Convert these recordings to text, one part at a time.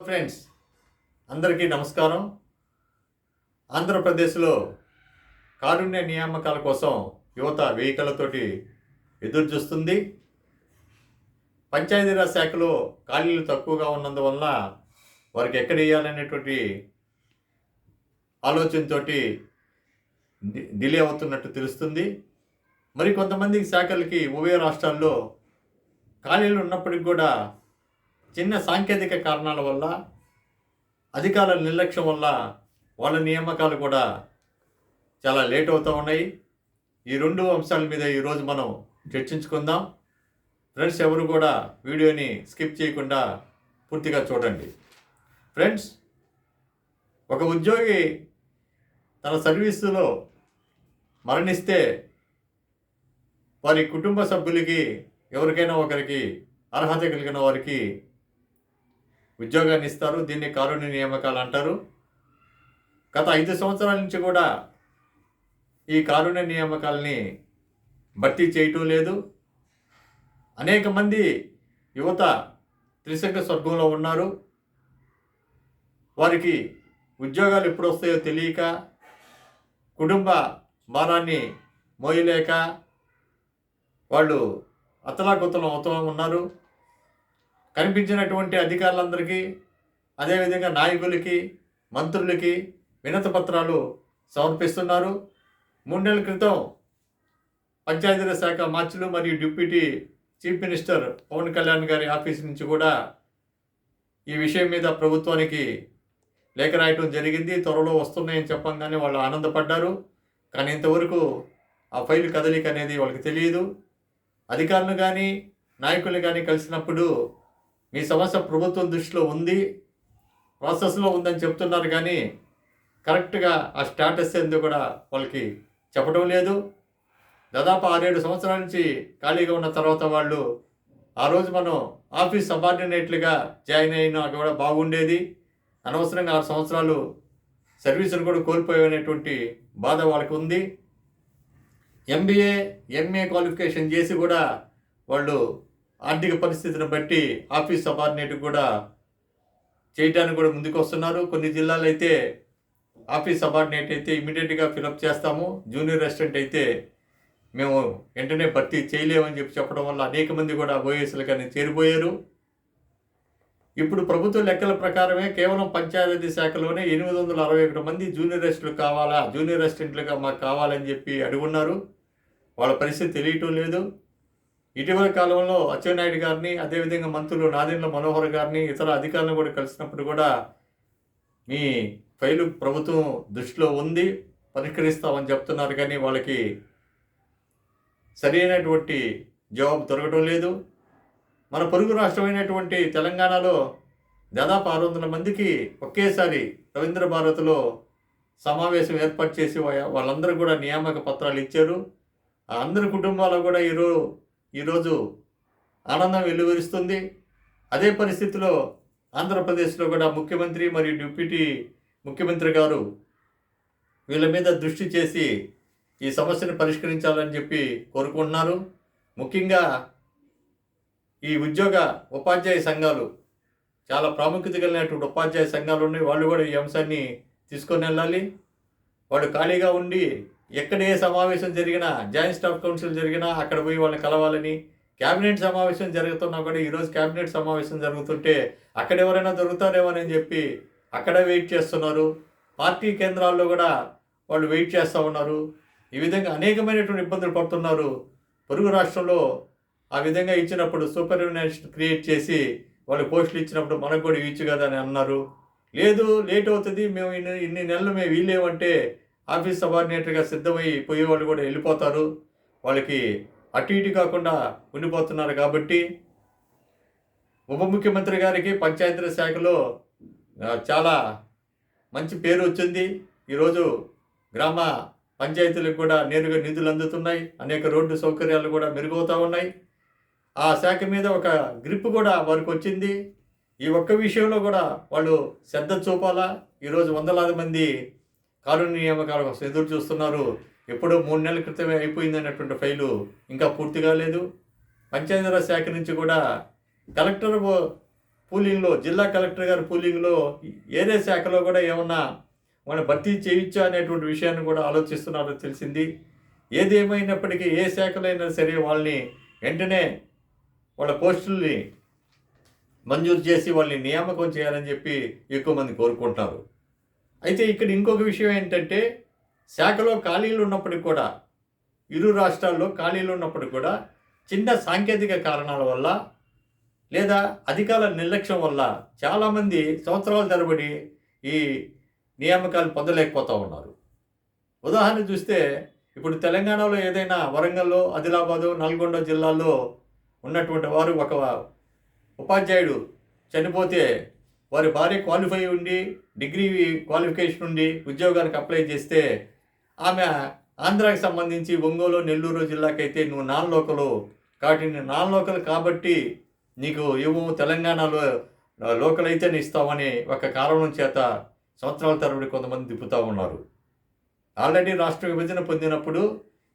Friends అందరికీ నమస్కారం. ఆంధ్రప్రదేశ్లో కారుణ్య నియామకాల కోసం యువత వెహికలతోటి ఎదురు చూస్తుంది పంచాయతీరాజ్ శాఖలో ఖాళీలు తక్కువగా ఉన్నందువల్ల వారికి ఎక్కడ వేయాలనేటువంటి ఆలోచనతో డిలే అవుతున్నట్టు తెలుస్తుంది. మరి కొంతమంది శాఖలకి ఉభయ రాష్ట్రాల్లో ఖాళీలు ఉన్నప్పటికి కూడా చిన్న సాంకేతిక కారణాల వల్ల అధికారుల నిర్లక్ష్యం వల్ల వాళ్ళ నియామకాలు కూడా చాలా లేట్ అవుతూ ఉన్నాయి. ఈ రెండు అంశాల మీద ఈరోజు మనం చర్చించుకుందాం. ఫ్రెండ్స్ ఎవరు కూడా వీడియోని స్కిప్ చేయకుండా పూర్తిగా చూడండి. ఫ్రెండ్స్ ఒక ఉద్యోగి తన సర్వీసులో మరణిస్తే వారి కుటుంబ సభ్యులకి ఎవరికైనా ఒకరికి అర్హత కలిగిన వారికి ఉద్యోగాన్ని ఇస్తారు దీన్ని కారుణ్య నియామకాలు అంటారు. గత ఐదు సంవత్సరాల నుంచి కూడా ఈ కారుణ్య నియామకాలని భర్తీ చేయటం లేదు. అనేక మంది యువత త్రిశంక స్వర్గంలో ఉన్నారు. వారికి ఉద్యోగాలు ఎప్పుడు వస్తాయో తెలియక కుటుంబ భారాన్ని మోయలేక వాళ్ళు అతలాకుతలం అవుతూ ఉన్నారు. కనిపించినటువంటి అధికారులందరికీ అదేవిధంగా నాయకులకి మంత్రులకి వినతపత్రాలు సమర్పిస్తున్నారు. మూడు నెలల క్రితం పంచాయతీరాజ్ శాఖ మార్చులు మరియు deputy chief minister Pawan Kalyan గారి ఆఫీస్ నుంచి కూడా ఈ విషయం మీద ప్రభుత్వానికి లేఖ రాయటం జరిగింది. త్వరలో వస్తున్నాయని చెప్పంగానే వాళ్ళు ఆనందపడ్డారు. కానీ ఇంతవరకు ఆ ఫైల్ కదలిక అనేది వాళ్ళకి తెలియదు. అధికారులు కానీ నాయకులు కానీ కలిసినప్పుడు మీ సమస్య ప్రభుత్వం దృష్టిలో ఉంది ప్రాసెస్లో ఉందని చెప్తున్నారు కానీ కరెక్ట్గా ఆ స్టేటస్ ఎందుకు కూడా వాళ్ళకి చెప్పడం లేదు. దాదాపు ఆరేడు సంవత్సరాల నుంచి ఖాళీగా ఉన్న తర్వాత వాళ్ళు ఆ రోజు మనం ఆఫీస్ సబార్డినేట్లుగా జాయిన్ అయినా కూడా బాగుండేది. అనవసరంగా ఆరు సంవత్సరాలు సర్వీసులు కూడా కోల్పోయినటువంటి బాధ వాళ్ళకి ఉంది. ఎంబీఏ ఎంఏ క్వాలిఫికేషన్ చేసి కూడా వాళ్ళు ఆర్థిక పరిస్థితిని బట్టి ఆఫీస్ సబార్డినేట్ కూడా చేయడానికి కూడా ముందుకు వస్తున్నారు కొన్ని జిల్లాలు అయితే ఆఫీస్ సబార్డినేట్ అయితే ఇమీడియట్గా ఫిలప్ చేస్తాము. జూనియర్ రెసిడెంట్ అయితే మేము వెంటనే భర్తీ చేయలేమని చెప్పి చెప్పడం వల్ల అనేక మంది కూడా ఓఎస్లు కానీ చేరిపోయారు. ఇప్పుడు ప్రభుత్వ లెక్కల ప్రకారమే కేవలం పంచాయతీ శాఖలోనే ఎనిమిది వందల అరవై ఒకటి మంది జూనియర్ రెసిడెంట్లు కావాలా జూనియర్ రెసిడెంట్లుగా మాకు కావాలని చెప్పి అడుగున్నారు. వాళ్ళ పరిస్థితి తెలియటం లేదు. ఇటీవల కాలంలో అచ్చెన్నాయుడు గారిని అదేవిధంగా మంత్రులు నాదెండ్ల మనోహర్ గారిని ఇతర అధికారులను కూడా కలిసినప్పుడు కూడా మీ ఫైలు ప్రభుత్వం దృష్టిలో ఉంది పరిష్కరిస్తామని చెప్తున్నారు. కానీ వాళ్ళకి సరైనటువంటి జవాబు దొరకడం లేదు. మన పొరుగు రాష్ట్రమైనటువంటి తెలంగాణలో దాదాపు ఆరు వందల మందికి ఒకేసారి రవీంద్ర భారత్లో సమావేశం ఏర్పాటు చేసి వాళ్ళందరూ కూడా నియామక పత్రాలు ఇచ్చారు. ఆ అందరి కుటుంబాలు కూడా ఈరోజు ఈరోజు ఆనందం వెలువరిస్తుంది. అదే పరిస్థితిలో ఆంధ్రప్రదేశ్లో కూడా ముఖ్యమంత్రి మరియు డిప్యూటీ ముఖ్యమంత్రి గారు వీళ్ళ మీద దృష్టి చేసి ఈ సమస్యను పరిష్కరించాలని చెప్పి కోరుకుంటున్నారు. ముఖ్యంగా ఈ ఉద్యోగ ఉపాధ్యాయ సంఘాలు చాలా ప్రాముఖ్యత కలిగినటువంటి ఉపాధ్యాయ సంఘాలు ఉన్నాయి. వాళ్ళు కూడా ఈ అంశాన్ని తీసుకొని వెళ్ళాలి. వాడు ఖాళీగా ఉండి ఎక్కడ ఏ సమావేశం జరిగినా జాయింట్ స్టాఫ్ కౌన్సిల్ జరిగినా అక్కడ పోయి వాళ్ళని కలవాలని క్యాబినెట్ సమావేశం జరుగుతున్నా కూడా ఈరోజు క్యాబినెట్ సమావేశం జరుగుతుంటే అక్కడ ఎవరైనా దొరుకుతారేమోనని చెప్పి అక్కడ వెయిట్ చేస్తున్నారు. పార్టీ కేంద్రాల్లో కూడా వాళ్ళు వెయిట్ చేస్తూ ఉన్నారు. ఈ విధంగా అనేకమైనటువంటి ఇబ్బందులు పడుతున్నారు. పొరుగు రాష్ట్రంలో ఆ విధంగా ఇచ్చినప్పుడు సూపర్వినేషన్ క్రియేట్ చేసి వాళ్ళు పోస్టులు ఇచ్చినప్పుడు మనకు కూడా ఇచ్చు కదా అని అన్నారు. లేదు లేట్ అవుతుంది మేము ఇన్ని ఇన్ని నెలలు మేము వీలేమంటే ఆఫీస్ సబార్డినేటర్గా సిద్ధమై పోయేవాళ్ళు కూడా వెళ్ళిపోతారు. వాళ్ళకి అటు ఇటు కాకుండా ఉండిపోతున్నారు కాబట్టి ఉప ముఖ్యమంత్రి గారికి పంచాయతీరాజ్ శాఖలో చాలా మంచి పేరు వచ్చింది. ఈరోజు గ్రామ పంచాయతీలకు కూడా నేరుగా నిధులు అందుతున్నాయి. అనేక రోడ్డు సౌకర్యాలు కూడా మెరుగవుతూ ఉన్నాయి. ఆ శాఖ మీద ఒక గ్రిప్ కూడా వారికి వచ్చింది. ఈ ఒక్క విషయంలో కూడా వాళ్ళు శ్రద్ధ చూపాలా? ఈరోజు వందలాది మంది కారుణ్య నియామకాల కోసం ఎదురు చూస్తున్నారు. ఎప్పుడో మూడు నెలల క్రితమే అయిపోయింది అన్నటువంటి ఫైలు ఇంకా పూర్తి కాలేదు. పంచాయతీరాజ్ శాఖ నుంచి కూడా కలెక్టర్ పూలింగ్లో జిల్లా కలెక్టర్ గారి పూలింగ్లో ఏదే శాఖలో కూడా ఏమన్నా మన భర్తీ చేయొచ్చా అనేటువంటి విషయాన్ని కూడా ఆలోచిస్తున్నారో తెలిసింది. ఏదేమైనప్పటికీ ఏ శాఖలో అయినా సరే వాళ్ళని వెంటనే వాళ్ళ పోస్టుల్ని మంజూరు చేసి వాళ్ళని నియామకం చేయాలని చెప్పి ఎక్కువ మంది కోరుకుంటున్నారు. అయితే ఇక్కడ ఇంకొక విషయం ఏంటంటే శాఖలో ఖాళీలు ఉన్నప్పటికి కూడా ఇరు రాష్ట్రాల్లో ఖాళీలు ఉన్నప్పటికి కూడా చిన్న సాంకేతిక కారణాల వల్ల లేదా అధికారుల నిర్లక్ష్యం వల్ల చాలామంది సంవత్సరాల తరబడి ఈ నియామకాలు పొందలేకపోతూ ఉన్నారు. ఉదాహరణ చూస్తే ఇప్పుడు తెలంగాణలో ఏదైనా వరంగల్లో ఆదిలాబాదు నల్గొండ జిల్లాల్లో ఉన్నటువంటి వారు ఒక ఉపాధ్యాయుడు చనిపోతే వారి భార్య క్వాలిఫై ఉండి డిగ్రీ క్వాలిఫికేషన్ ఉండి ఉద్యోగానికి అప్లై చేస్తే ఆమె ఆంధ్రాకి సంబంధించి ఒంగోలు నెల్లూరు జిల్లాకైతే నువ్వు నాన్ లోకలు కాబట్టి నువ్వు నాన్ లోకల్ కాబట్టి నీకు ఏమో తెలంగాణలో లోకల్ అయితేనే ఇస్తామని ఒక కారణం చేత సంవత్సరాల తరబడి కొంతమంది తిప్పుతూ ఉన్నారు. ఆల్రెడీ రాష్ట్ర విభజన పొందినప్పుడు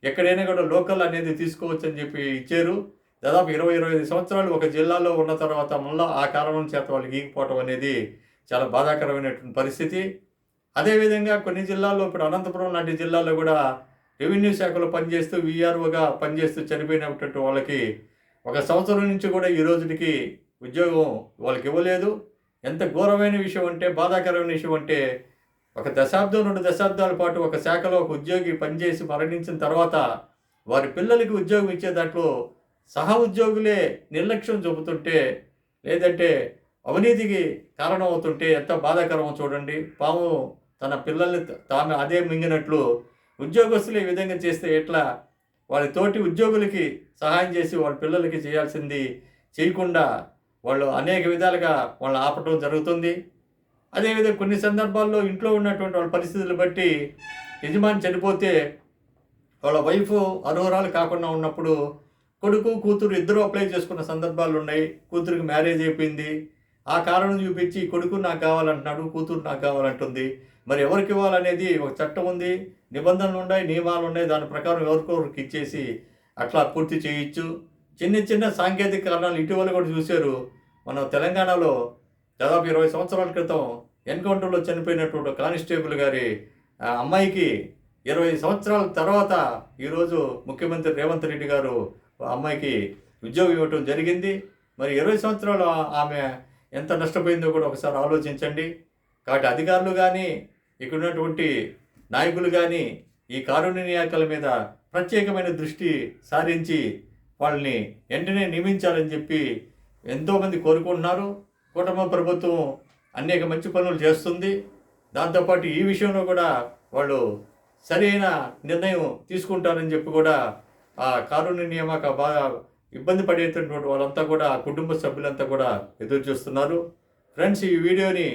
ఎక్కడైనా కూడా లోకల్ అనేది తీసుకోవచ్చని చెప్పి ఇచ్చారు. దాదాపు ఇరవై ఇరవై ఐదు సంవత్సరాలు ఒక జిల్లాలో ఉన్న తర్వాత మళ్ళీ ఆ కారణం చేత వాళ్ళు ఈగిపోవటం అనేది చాలా బాధాకరమైనటువంటి పరిస్థితి. అదేవిధంగా కొన్ని జిల్లాల్లో ఇప్పుడు అనంతపురం లాంటి జిల్లాలో కూడా రెవెన్యూ శాఖలో పనిచేస్తూ వీఆర్ఓగా పనిచేస్తూ చనిపోయినటువంటి వాళ్ళకి ఒక సంవత్సరం నుంచి కూడా ఈ రోజుకి ఉద్యోగం వాళ్ళకి ఇవ్వలేదు. ఎంత ఘోరమైన విషయం అంటే బాధాకరమైన విషయం అంటే ఒక దశాబ్దం రెండు దశాబ్దాల పాటు ఒక శాఖలో ఒక ఉద్యోగి పనిచేసి మరణించిన తర్వాత వారి పిల్లలకి ఉద్యోగం ఇచ్చే దాంట్లో సహ ఉద్యోగులే నిర్లక్ష్యం చూపుతుంటే లేదంటే అవినీతికి కారణం అవుతుంటే ఎంత బాధాకరమో చూడండి. పాము తన పిల్లల్ని తాము అదే మింగినట్లు ఉద్యోగస్తులు ఈ విధంగా చేస్తే ఎట్లా? వాళ్ళ తోటి ఉద్యోగులకి సహాయం చేసి వాళ్ళ పిల్లలకి చేయాల్సింది చేయకుండా వాళ్ళు అనేక విధాలుగా వాళ్ళని ఆపటం జరుగుతుంది. అదేవిధంగా కొన్ని సందర్భాల్లో ఇంట్లో ఉన్నటువంటి వాళ్ళ పరిస్థితులు బట్టి యజమాని చనిపోతే వాళ్ళ వైఫ్ అర్హురాలు కాకుండా ఉన్నప్పుడు కొడుకు కూతురు ఇద్దరు అప్లై చేసుకున్న సందర్భాలు ఉన్నాయి. కూతురికి మ్యారేజ్ అయిపోయింది. ఆ కారణం చూపించి కొడుకు నాకు కావాలంటున్నాడు కూతురు నాకు కావాలంటుంది. మరి ఎవరికి ఇవ్వాలనేది ఒక చట్టం ఉంది. నిబంధనలు ఉన్నాయి నియమాలు ఉన్నాయి. దాని ప్రకారం ఎవరికొరికి ఇచ్చేసి అట్లా పూర్తి చేయొచ్చు. చిన్న చిన్న సాంకేతిక కారణాలు ఇటీవల కూడా చూశారు. మనం తెలంగాణలో దాదాపు ఇరవై సంవత్సరాల క్రితం ఎన్కౌంటర్లో చనిపోయినటువంటి కానిస్టేబుల్ గారి ఆ అమ్మాయికి ఇరవై సంవత్సరాల తర్వాత ఈరోజు ముఖ్యమంత్రి రేవంత్ రెడ్డి గారు అమ్మాయికి ఉద్యోగం ఇవ్వటం జరిగింది. మరి ఇరవై సంవత్సరాలు ఆమె ఎంత నష్టపోయిందో కూడా ఒకసారి ఆలోచించండి. కాబట్టి అధికారులు కానీ ఇక్కడ ఉన్నటువంటి నాయకులు కానీ ఈ కారుణ్య నియాకల మీద ప్రత్యేకమైన దృష్టి సారించి వాళ్ళని వెంటనే నియమించాలని చెప్పి ఎంతోమంది కోరుకుంటున్నారు. కుటుంబ ప్రభుత్వం అనేక మంచి పనులు చేస్తుంది. దాంతోపాటు ఈ విషయంలో కూడా వాళ్ళు సరైన నిర్ణయం తీసుకుంటారని చెప్పి కూడా ఆ కారుణ్య నియామక బాగా ఇబ్బంది పడేటటువంటి వాళ్ళంతా కూడా ఆ కుటుంబ సభ్యులంతా కూడా ఎదురు చూస్తున్నారు. ఫ్రెండ్స్ ఈ వీడియోని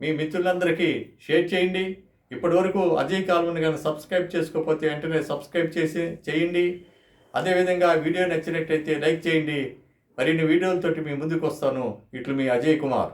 మీ మిత్రులందరికీ షేర్ చేయండి. ఇప్పటివరకు అజయ్ కాల్వని కానీ సబ్స్క్రైబ్ చేసుకోకపోతే వెంటనే సబ్స్క్రైబ్ చేసి చేయండి. అదేవిధంగా వీడియో నచ్చినట్టయితే లైక్ చేయండి. మరిన్ని వీడియోలతోటి మీ ముందుకు వస్తాను ఇట్లు మీ అజయ్ కుమార్.